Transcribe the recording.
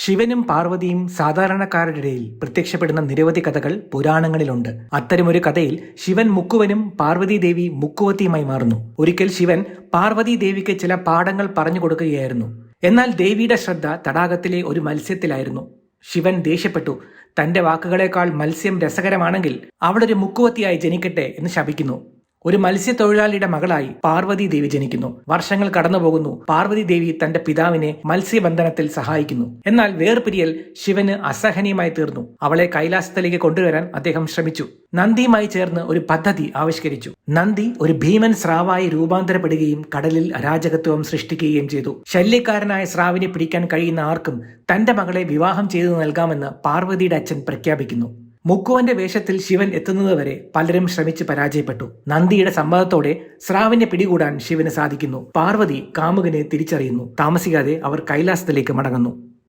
ശിവനും പാർവതിയും സാധാരണക്കാരുടെ ഇടയിൽ പ്രത്യക്ഷപ്പെടുന്ന നിരവധി കഥകൾ പുരാണങ്ങളിലുണ്ട്. അത്തരമൊരു കഥയിൽ ശിവൻ മുക്കുവനും പാർവതി ദേവി മുക്കുവത്തിയുമായി മാറുന്നു. ഒരിക്കൽ ശിവൻ പാർവതി ദേവിക്ക് ചില പാഠങ്ങൾ പറഞ്ഞു കൊടുക്കുകയായിരുന്നു. എന്നാൽ ദേവിയുടെ ശ്രദ്ധ തടാകത്തിലെ ഒരു മത്സ്യത്തിലായിരുന്നു. ശിവൻ ദേഷ്യപ്പെട്ടു. തന്റെ വാക്കുകളേക്കാൾ മത്സ്യം രസകരമാണെങ്കിൽ അവളൊരു മുക്കുവത്തിയായി ജനിക്കട്ടെ എന്ന് ശപിക്കുന്നു. ഒരു മത്സ്യത്തൊഴിലാളിയുടെ മകളായി പാർവതി ദേവി ജനിക്കുന്നു. വർഷങ്ങൾ കടന്നുപോകുന്നു. പാർവതി ദേവി തന്റെ പിതാവിനെ മത്സ്യബന്ധനത്തിൽ സഹായിക്കുന്നു. എന്നാൽ വേർപിരിയൽ ശിവന് അസഹനീയമായി തീർന്നു. അവളെ കൈലാസത്തിലേക്ക് കൊണ്ടുവരാൻ അദ്ദേഹം ശ്രമിച്ചു. നന്ദിയുമായി ചേർന്ന് ഒരു പദ്ധതി ആവിഷ്കരിച്ചു. നന്ദി ഒരു ഭീമൻ സ്രാവായി രൂപാന്തരപ്പെടുകയും കടലിൽ അരാജകത്വം സൃഷ്ടിക്കുകയും ചെയ്തു. ശല്യക്കാരനായ സ്രാവിനെ പിടിക്കാൻ കഴിയുന്ന ആർക്കും തന്റെ മകളെ വിവാഹം ചെയ്തു നൽകാമെന്ന് പാർവതിയുടെ അച്ഛൻ പ്രഖ്യാപിക്കുന്നു. മുക്കുവന്റെ വേഷത്തിൽ ശിവൻ എത്തുന്നതുവരെ പലരും ശ്രമിച്ച് പരാജയപ്പെട്ടു. നന്ദിയുടെ സമ്മതത്തോടെ സ്രാവിനെ പിടികൂടാൻ ശിവന് സാധിക്കുന്നു. പാർവതി കാമുകനെ തിരിച്ചറിയുന്നു. താമസിക്കാതെ അവർ കൈലാസത്തിലേക്ക് മടങ്ങുന്നു.